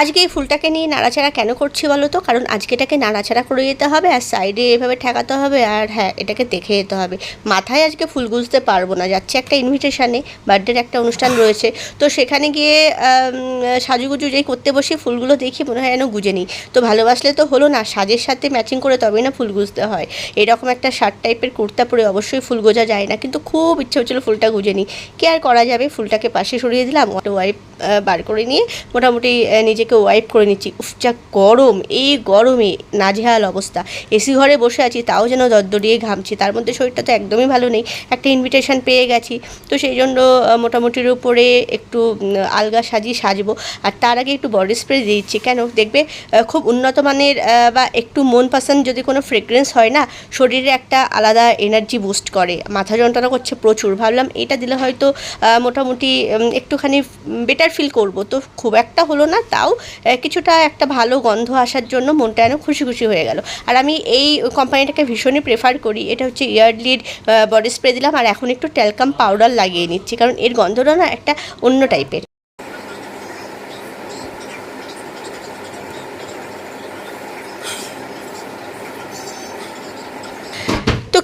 আজকে এই ফুলটাকে নিয়ে নাড়াচাড়া কেন করছি বলো তো? কারণ আজকে এটাকে নাড়াচাড়া করে যেতে হবে আর সাইডে এভাবে ঠেকাতে হবে আর হ্যাঁ এটাকে দেখে যেতে হবে। মাথায় আজকে ফুল গুজতে পারব না, যাচ্ছে একটা ইনভিটেশানে বার্থডের একটা অনুষ্ঠান রয়েছে। তো সেখানে গিয়ে সাজুগুজু যেই করতে বসি ফুলগুলো দেখি মনে হয় যেন গুজে নিই। তো ভালোবাসলে তো হলো না, সাজের সাথে ম্যাচিং করে তবেই না ফুল গুজতে হয়। এরকম একটা শার্ট টাইপের কুর্তা পরে অবশ্যই ফুল গোজা যায় না, কিন্তু খুব ইচ্ছে হচ্ছিল ফুলটা গুজে নিই। কি আর করা যাবে? ফুলটাকে পাশে সরিয়ে দিলাম একটা ওয়াইপ বার করে নিয়ে মোটামুটি নিজেকে ওয়াইপ করে নিচ্ছি। উফ, যা গরম, এই গরমে নাজেহাল অবস্থা। এসি ঘরে বসে আছি, তাও যেন দরদরিয়ে ঘামছি। তার মধ্যে শরীরটা তো একদমই ভালো নেই। একটা ইনভিটেশন পেয়ে গেছি। তো সেই জন্য মোটামুটির উপরে একটু আলগা সাজিয়ে সাজবো। আর তার আগে একটু বডি স্প্রে দিয়ে দিচ্ছি। কেন? দেখবে খুব উন্নত মানের বা একটু মন পছন্দ যদি কোনো ফ্রেগ্রেন্স হয় না, শরীরে একটা আলাদা এনার্জি বুস্ট করে। মাথা যন্ত্রণা করছে প্রচুর। ভাবলাম, এটা দিলে হয়তো মোটামুটি একটুখানি বেটার ফিল করব। তো খুব একটা হলো না, তাও কিছুটা একটা ভালো গন্ধ আসার জন্য মনটা যেন খুশি খুশি হয়ে গেল। আর আমি এই কোম্পানিটাকে ভীষণই প্রেফার করি, এটা হচ্ছে ইয়ারলির বডি স্প্রে দিলাম, আর এখন একটু ট্যালকাম পাউডার লাগিয়ে নিচ্ছি, কারণ এর গন্ধটা না একটা অন্য টাইপের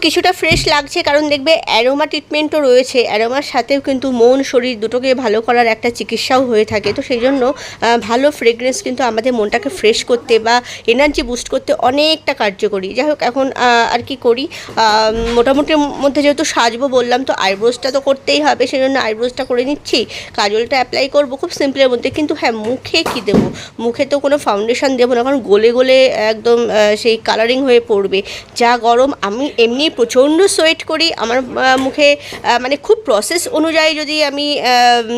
কিছুটা ফ্রেশ লাগছে, কারণ দেখবে অ্যারোমা ট্রিটমেন্টও রয়েছে। অ্যারোমার সাথেও কিন্তু মন, শরীর দুটোকে ভালো করার একটা চিকিৎসাও হয়ে থাকে। তো সেই জন্য ভালো ফ্রেগরেন্স কিন্তু আমাদের মনটাকে ফ্রেশ করতে বা এনার্জি বুস্ট করতে অনেকটা কার্যকরী। যাই হোক, এখন আর কি করি? মোটামুটির মধ্যে যেহেতু সাজবো বললাম, তো আইব্রোসটা তো করতেই হবে সেই জন্য আইব্রোসটা করে নিচ্ছি। কাজলটা অ্যাপ্লাই করব খুব সিম্পলের মধ্যে, কিন্তু হ্যাঁ মুখে কি দেবো? মুখে তো কোনো ফাউন্ডেশন দেবো না, কারণ গলে গলে একদম সেই কালারিং হয়ে পড়বে। যা গরম, আমি এমনি প্রচণ্ড সোয়েট করি, আমার মুখে মানে খুব প্রসেস অনুযায়ী যদি আমি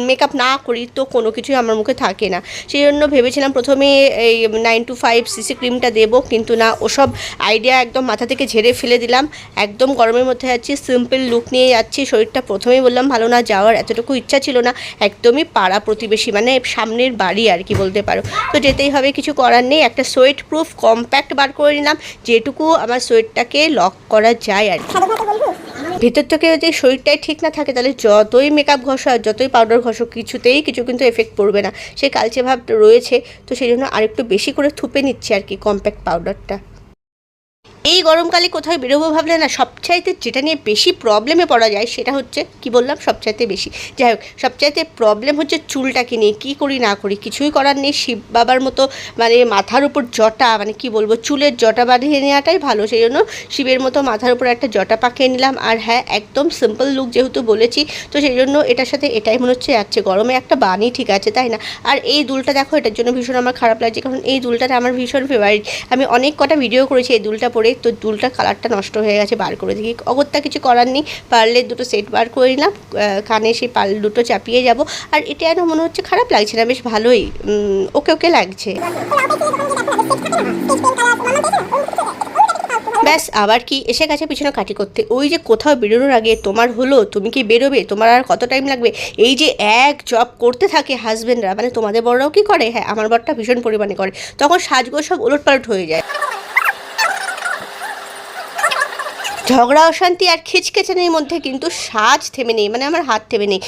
মেকআপ না করি তো কোনো কিছুই আমার মুখে থাকে না। সেই জন্য ভেবেছিলাম প্রথমে এই নাইন টু ফাইভ সিসি ক্রিমটা দেবো, কিন্তু না, ওসব আইডিয়া একদম মাথা থেকে ঝেড়ে ফেলে দিলাম। একদম গরমের মধ্যে যাচ্ছি সিম্পল লুক নিয়ে যাচ্ছি, শরীরটা প্রথমেই বললাম, ভালো না, যাওয়ার এতটুকু ইচ্ছা ছিল না। একদমই পাড়া প্রতিবেশী মানে সামনের বাড়ি আর কি বলতে পারো। তো যেতেই হবে, কিছু করার নেই, একটা সোয়েট প্রুফ কম্প্যাক্ট বার করে নিলাম, যেটুকু আমার সোয়েটটাকে লক করা যায়। আর ভিতর ভেতর থেকে যদি শরীরটাই ঠিক না থাকে, তাহলে যতই মেকআপ ঘষা যতই পাউডার ঘষো কিছুতেই কিছু কিন্তু এফেক্ট পড়বে না। সেই কালচে ভাব রয়েছে, তো সেই জন্য আরেকটু বেশি করে থুপে নিচ্ছে আর কি কম্প্যাক্ট পাউডারটা এই গরমকালে কোথাও বেরোবো ভাবলে না, সবচাইতে যেটা নিয়ে বেশি প্রবলেমে পড়া যায় সেটা হচ্ছে, কি বললাম? সবচাইতে বেশি। যাই হোক, সবচাইতে প্রবলেম হচ্ছে চুলটাকে নিয়ে, কী করি না করি, কিছুই করার নেই। শিব বাবার মতো মানে মাথার উপর জটা মানে কি বলব, চুলের জটা বাঁধিয়ে নেওয়াটাই ভালো। সেই জন্য শিবের মতো মাথার উপর একটা জটা পাকিয়ে নিলাম। আর হ্যাঁ একদম সিম্পল লুক যেহেতু বলেছি, তো সেই জন্য এটার সাথে এটাই মনে হচ্ছে যাচ্ছে গরমে একটা বানি ঠিক আছে, তাই না? আর এই দুলটা দেখো, এটার জন্য ভীষণ আমার খারাপ লাগছে, কারণ এই দুলটাটা আমার ভীষণ ফেভারিট আমি অনেক কটা ভিডিও করেছি এই দুলটা পরে তো দুলটা কালারটা নষ্ট হয়ে গেছে, বার করে দেখি অগত্যা কিছু করার নেই পার্লের দুটো সেট বার করে নিলাম কানে সেই পার্ল দুটো চাপিয়ে যাব। আর এটা যেন মনে হচ্ছে খারাপ লাগছে না, বেশ ভালোই ওকে ওকে লাগছে। ব্যাস, আবার কি এসে গেছে পিছনে কাটি করতে। ওই যে কোথাও বেরোনোর আগে তোমার হলো, তুমি কি বেরোবে? তোমার আর কত টাইম লাগবে? এই যে এক জব করতে থাকে হাজবেন্ডরা মানে তোমাদের বড়রাও কি করে? হ্যাঁ আমার বরটা ভীষণ পরিমাণে করে। তখন সাজগো সব উলটপালট হয়ে যায়। ঝগড়া, অশান্তি আর খিচকেচানির মধ্যে কিন্তু সাজ থেমে নেই মানে আমার হাত থেমে নেই।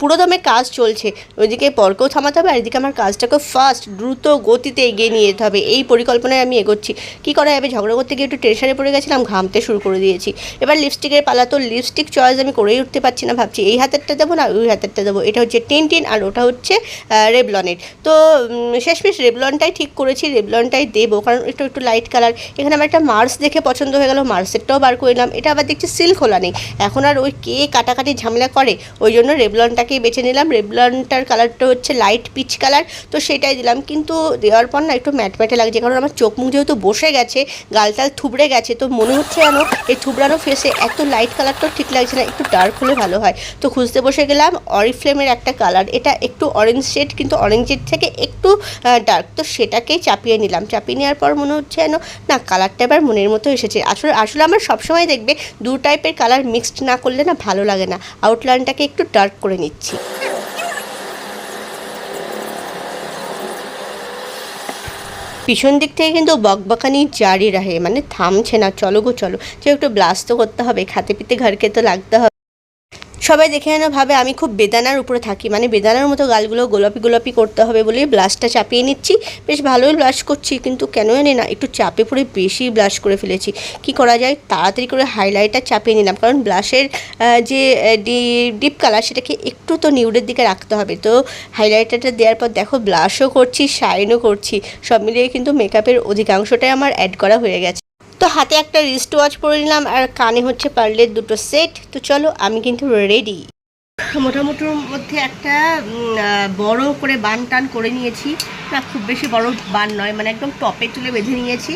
পুরোদমে কাজ চলছে, ওইদিকে পরকেও থামাতে হবে আর এদিকে আমার কাজটাকে ফাস্ট দ্রুত গতিতে এগিয়ে নিয়ে যেতে হবে। এই পরিকল্পনায় আমি এগোচ্ছি। কী করা যাবে? ঝগড়া করতে গিয়ে একটু টেনশনে পড়ে গেছিলাম, ঘামতে শুরু করে দিয়েছি। এবার লিপস্টিকের পালা তো লিপস্টিক চয়েস আমি করেই উঠতে পারছি না ভাবছি। এই হাতেরটা দেবো না, ওই হাতেরটা দেবো। এটা হচ্ছে টিন টিন আর ওটা হচ্ছে রেবলনের তো শেষমেশ রেবলনটাই ঠিক করেছি রেবলনটাই দেবো। কারণ একটু একটু লাইট কালার এখানে আমার একটা মার্স দেখে পছন্দ হয়ে গেল। মার্সেরটাও বার করে নিলাম। এটা আবার দেখছি সিল খোলা নেই এখন আর ওই কে কাটাকাটি ঝামেলা করে, ওই জন্য রেবলনটাকেই বেছে নিলাম। রেবলনটার কালারটা হচ্ছে লাইট পিচ কালার তো সেটাই দিলাম। কিন্তু দেওয়ার পর না একটু ম্যাট ম্যাটে লাগছে, কারণ আমার চোখ মুখ যেহেতু বসে গেছে গালটাল থুবড়ে গেছে, তো মনে হচ্ছে যেন এই থুবড়ানো ফেসে এত লাইট কালারটাও ঠিক লাগছে না, একটু ডার্ক হলে ভালো হয়। তো খুঁজতে বসে গেলাম অরিফ্লেমের একটা কালার এটা একটু অরেঞ্জ শেড কিন্তু অরেঞ্জের থেকে একটু ডার্ক তো সেটাকেই চাপিয়ে নিলাম। চাপিয়ে নেওয়ার পর মনে হচ্ছে যেন, না কালারটা এবার মনের মতো এসেছে। আসলে আসলে আমার সবসময় দেখবে, দু টাইপের কালার মিক্সড না করলে না ভালো লাগে না। আউটলাইনটাকে একটু ডার্ক করে নিচ্ছি। পিছন দিক থেকে কিন্তু বকবকানি জারি রাহে। মানে থামছে না। চলো গো, চলো। যে একটু ব্লাস্ট তো করতে হবে। খাতে পিতে ঘরকে তো লাগতে হবে। সবাই দেখে যেন ভাবে আমি খুব বেদানার উপরে থাকি। মানে বেদানার মতো গালগুলো গোলাপি গোলাপি করতে হবে বলে ব্লাশটা চাপিয়ে নিচ্ছি। বেশ ভালোই ব্লাশ করছি, কিন্তু কেন জানি না, একটু চাপে পড়ে বেশি ব্লাশ করে ফেলেছি। কি করা যায়? তাড়াতাড়ি করে হাইলাইটার চাপিয়ে নিলাম। কারণ ব্লাশের যে ডিপ কালার সেটাকে একটু তো নিউডের দিকে রাখতে হবে। তো হাইলাইটারটা দেওয়ার পর দেখো, ব্লাশও করছি শাইনও করছি। সব মিলিয়ে কিন্তু মেকআপের অধিকাংশটাই আমার অ্যাড করা হয়ে গেছে। তো হাতে একটা রিস্ট ওয়াচ পরে নিলাম আর কানে হচ্ছে পার্লের দুটো সেট তো চলো, আমি কিন্তু রেডি মোটামুটির মধ্যে একটা বড় করে বান টান করে নিয়েছি। না, খুব বেশি বড় বান নয় মানে একদম টপে তুলে বেঁধে নিয়েছি।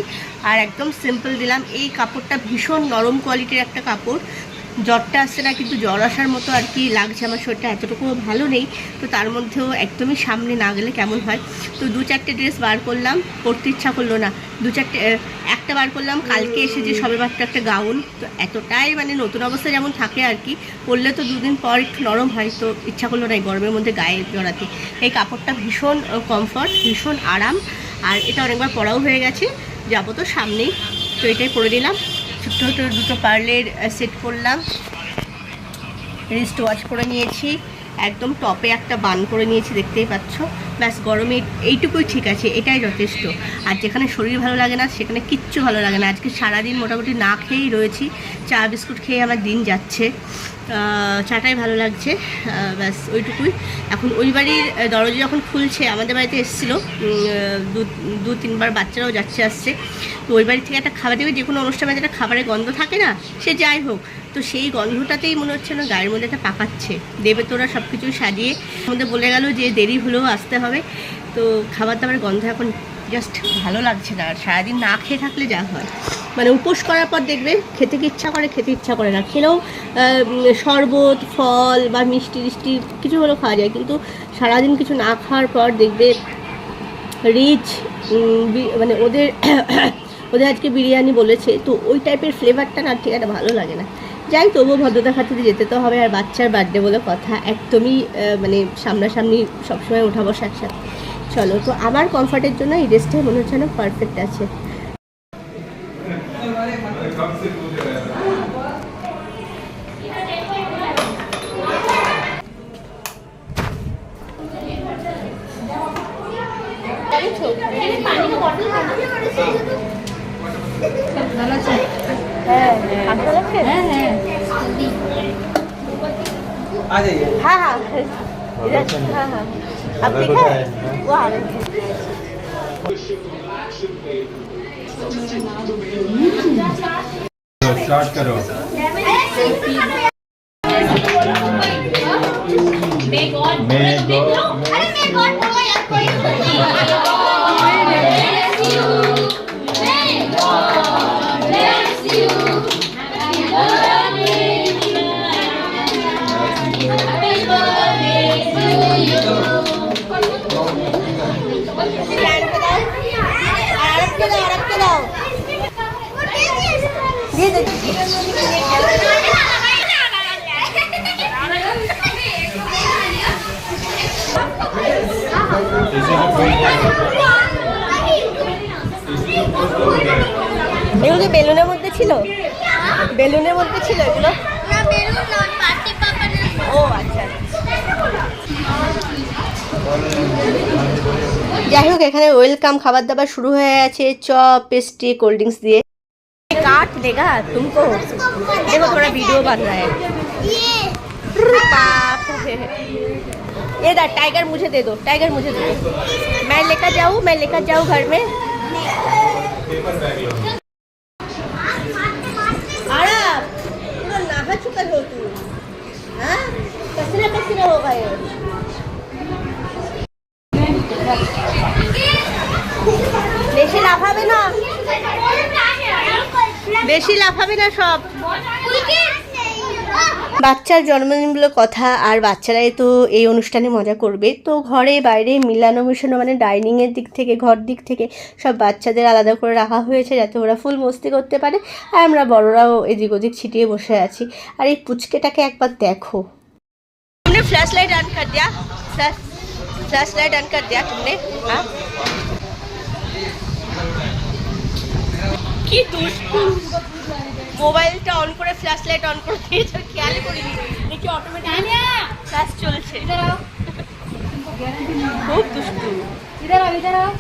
আর একদম সিম্পল দিলাম। এই কাপড়টা ভীষণ নরম কোয়ালিটির একটা কাপড়। জ্বরটা আসছে না, কিন্তু জ্বর আসার মতো আর কি লাগছে। আমার শরীরটা এতটুকু ভালো নেই, তো তার মধ্যেও একদমই সামনে না গেলে কেমন হয়? তো দু চারটে ড্রেস বার করলাম, পরতে ইচ্ছা করল না। দু চারটে একটা বার করলাম, কালকে এসে যে সবে মাত্র একটা গাউন, তো এতটাই মানে নতুন অবস্থা যেমন থাকে আর কি, পরলে তো দুদিন পর একটু নরম হয়, তো ইচ্ছা করল না এই গরমের মধ্যে গায়ে জড়াতে। এই কাপড়টা ভীষণ কমফর্ট ভীষণ আরাম, আর এটা অনেকবার পরাও হয়ে গেছে, যাব তো সামনেই। তো এটাই পরে দিলাম। ছোটো দুটো পার্লের সেট করলাম। রিস্ট ওয়াশ করে নিয়েছি। একদম টপে একটা বান করে নিয়েছি, দেখতেই পাচ্ছ। ব্যাস গরমে এইটুকুই ঠিক আছে, এটাই যথেষ্ট। আর যেখানে শরীর ভালো লাগে না, সেখানে কিচ্ছু ভালো লাগে না। আজকে সারাদিন মোটামুটি না খেয়েই রয়েছি, চা, বিস্কুট খেয়ে আমার দিন যাচ্ছে। চাটাই ভালো লাগছে ব্যাস ওইটুকুই। এখন ওই বাড়ির দরজা যখন খুলছে, আমাদের বাড়িতে এসেছিল দু দু, তিনবার বাচ্চারাও যাচ্ছে, আসছে। তো ওই বাড়ি থেকে একটা খাবার দেবে যে কোনো অনুষ্ঠানে যেটা খাবারের গন্ধ থাকে না, সে যাই হোক। তো সেই গন্ধটাতেই মনে হচ্ছে না গায়ের মধ্যে একটা পাকাচ্ছে। দেবে তোরা সব কিছু সাজিয়ে। আমাদের বলে গেল যে দেরি হলেও আসতে হবে। তো খাবার দাবার গন্ধ এখন জাস্ট ভালো লাগছে না। আর সারাদিন না খেয়ে থাকলে যা হয়। মানে উপোস করার পর দেখবে খেতে কি ইচ্ছা করে, খেতে ইচ্ছা করে না। খেলেও শরবত, ফল বা মিষ্টি টিষ্টি কিছু হলেও খাওয়া যায়। কিন্তু সারাদিন কিছু না খাওয়ার পর দেখবে রিচ মানে ওদের ওদের আজকে বিরিয়ানি বলেছে। তো ওই টাইপের ফ্লেভারটা না ঠিক একটা ভালো লাগে না। যাই তবুও ভদ্রতা খাতিরে যেতে তো হবে আর বাচ্চার বার্থডে বলে কথা একদমই মানে সামনাসামনি সবসময় ওঠা বসা একসাথে। চলো তো আমার কমফর্টের জন্য এই ড্রেসটাই মনে হচ্ছে না পারফেক্ট আছে। হ্যাঁ হ্যাঁ। লাগছে आ जाइए। हाँ हाँ। हाँ हाँ, हाँ।, हाँ अब देखा है। वो आ रहे हैं। स्टार्ट करो। May God, May God. বেলুনের মধ্যে ছিল এগুলো ও আচ্ছা যাই হোক এখানে ওয়েলকাম খাবার দাবার শুরু হয়ে গেছে চপ পেস্ট্রি কোল্ড ड्रिंक्स দিয়ে काट देगा तुमको देखो थोड़ा वीडियो बन रहा है बाप रे। ये दा टाइगर मुझे दे दो टाइगर मुझे दे दो मैं लेकर जाऊँ मैं लेकर जाऊँ घर में पसीना पसीना हो गए বেশি লাফাবে না বেশি লাফাবে না সব বাচ্চার জন্মদিন বলে কথা আর বাচ্চারাই তো এই অনুষ্ঠানে মজা করবে তো ঘরে বাইরে মিলানো মিশানো মানে ডাইনিংয়ের দিক থেকে ঘর দিক থেকে সব বাচ্চাদের আলাদা করে রাখা হয়েছে যাতে ওরা ফুল মস্তি করতে পারে আর আমরা বড়রাও এদিক ওদিক ছিটিয়ে বসে আছি আর এই পুচকেটাকে একবার দেখো तुमने फ्लैश लाइट ऑन कर दिया फ्लैश फ्लैश लाइट ऑन कर दिया तुमने हाँ কি দুষ্টু মোবাইলটা অন করে ফ্ল্যাশ লাইট অন করে দিয়েছো খেয়াল করিনি কি অটোমেটিক ক্লাস চলছে খুব দুষ্টু इधर आओ इधर आओ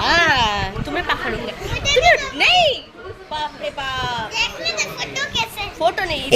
হ্যাঁ তুমি পাখা রুকে নেই বাপ রে বাপ ফটো নেই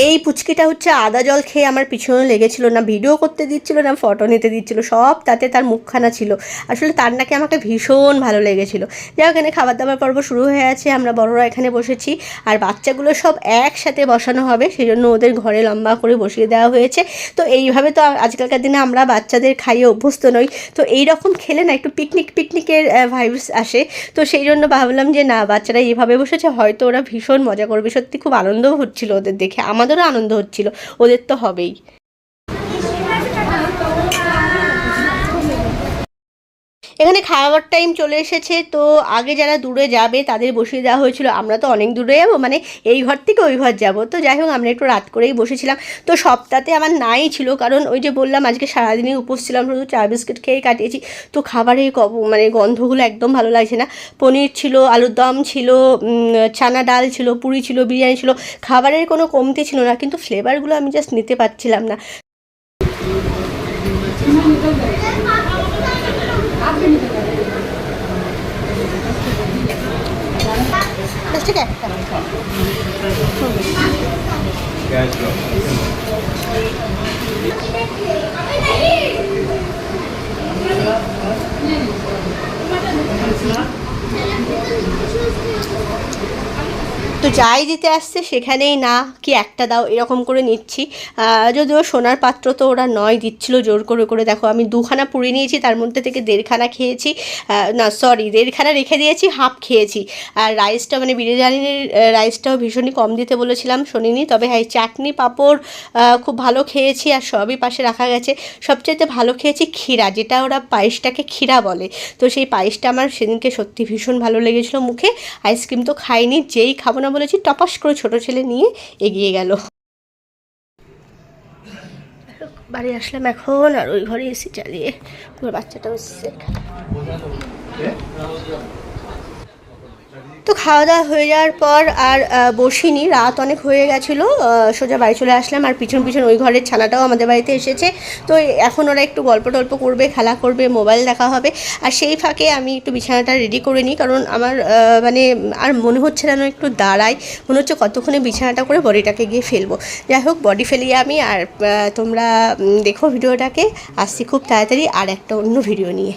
এই পুচকিটা হচ্ছে আদা জল খেয়ে আমার পিছনে লেগেছিল না ভিডিও করতে দিচ্ছিল না ফটো নিতে দিচ্ছিল, সব তাতে তার মুখখানা ছিল। আসলে তার নাকি আমাকে ভীষণ ভালো লেগেছিল। যাই এখানে খাবার দাবার পর্ব শুরু হয়ে আছে, আমরা বড়রা এখানে বসেছি, আর বাচ্চাগুলো সব একসাথে বসানো হবে সেই জন্য ওদের ঘরে লম্বা করে বসিয়ে দেওয়া হয়েছে। তো এইভাবে তো আজকালকার দিনে আমরা বাচ্চাদের খাইয়ে অভ্যস্ত নই। তো এই রকম খেলে না একটু পিকনিক পিকনিকের ভাইবস আসে। তো সেই জন্য ভাবলাম যে না, বাচ্চারা এইভাবে বসেছে, হয়তো ওরা ভীষণ মজা করবে। সত্যি খুব আনন্দও হচ্ছিল ওদের। দেখে আমাদেরও আনন্দ হচ্ছিল। ওদের তো হবেই। এখানে খাওয়ার টাইম চলে এসেছে, তো আগে যারা দূরে যাবে তাদের বসিয়ে দেওয়া হয়েছিল, আমরা তো অনেক দূরে যাব মানে এই ঘর থেকে ওই ঘর যাব। তো যাই হোক, আমরা একটু রাত করেই বসেছিলাম। তো সপ্তাহে আমার নাই ছিল, কারণ ওই যে বললাম, আজকে সারাদিনই উপোস ছিলাম, শুধু চা বিস্কিট খেয়ে কাটিয়েছি। তো খাবারের মানে গন্ধগুলো একদম ভালো লাগছে না। পনির ছিল, আলুর দম ছিল চানা ডাল ছিল, পুরি ছিল, বিরিয়ানি ছিল, খাবারের কোনো কমতি ছিল না, কিন্তু ফ্লেভারগুলো আমি জাস্ট নিতে পারছিলাম না। ठीक है Thank you. তো যাই দিতে আসছে, সেখানেই না কি একটা দাও এরকম করে নিচ্ছি। যদিও সোনার পাত্র তো ওরা নয়, দিচ্ছিল জোর করে করে। দেখো, আমি দুখানা পুড়ে নিয়েছি, তার মধ্যে থেকে দেড়খানা খেয়েছি। না সরি দেড়খানা রেখে দিয়েছি হাফ খেয়েছি। আর রাইসটা মানে বিরিয়ানির রাইসটাও ভীষণই কম দিতে বলেছিলাম শোনিনি তবে হ্যাঁ চাটনি পাঁপড় খুব ভালো খেয়েছি আর সবই পাশে রাখা গেছে। সবচেয়ে ভালো খেয়েছি ক্ষীরা, যেটা ওরা পায়েসটাকে ক্ষীরা বলে। তো সেই পায়েসটা আমার সেদিনকে সত্যি ভীষণ ভালো লেগেছিলো মুখে। আইসক্রিম তো খাইনি, যেই খাব না বলেছি, টপাস করে ছোট ছেলে নিয়ে এগিয়ে গেল। বাড়ি আসলাম এখন আর ওই ঘরে এসি চালিয়ে। ওর বাচ্চাটাও এসছে তো খাওয়া দাওয়া হয়ে যাওয়ার পর আর বসিনি। রাত অনেক হয়ে গেছিল সোজা বাড়ি চলে আসলাম আর পিছন পিছন ওই ঘরের ছানাটাও আমাদের বাড়িতে এসেছে। তো এখন ওরা একটু গল্প টল্প করবে, খেলা করবে, মোবাইল দেখা হবে। আর সেই ফাঁকে আমি একটু বিছানাটা রেডি করে নিই, কারণ আমার মানে আর মনে হচ্ছে যেন একটু দাঁড়াই। মনে হচ্ছে কতক্ষণে বিছানাটা করে বডিটাকে গিয়ে ফেলব। যাই হোক বডি ফেলিয়ে আমি আর তোমরা দেখো ভিডিওটাকে। আসছি খুব তাড়াতাড়ি আর একটা অন্য ভিডিও নিয়ে।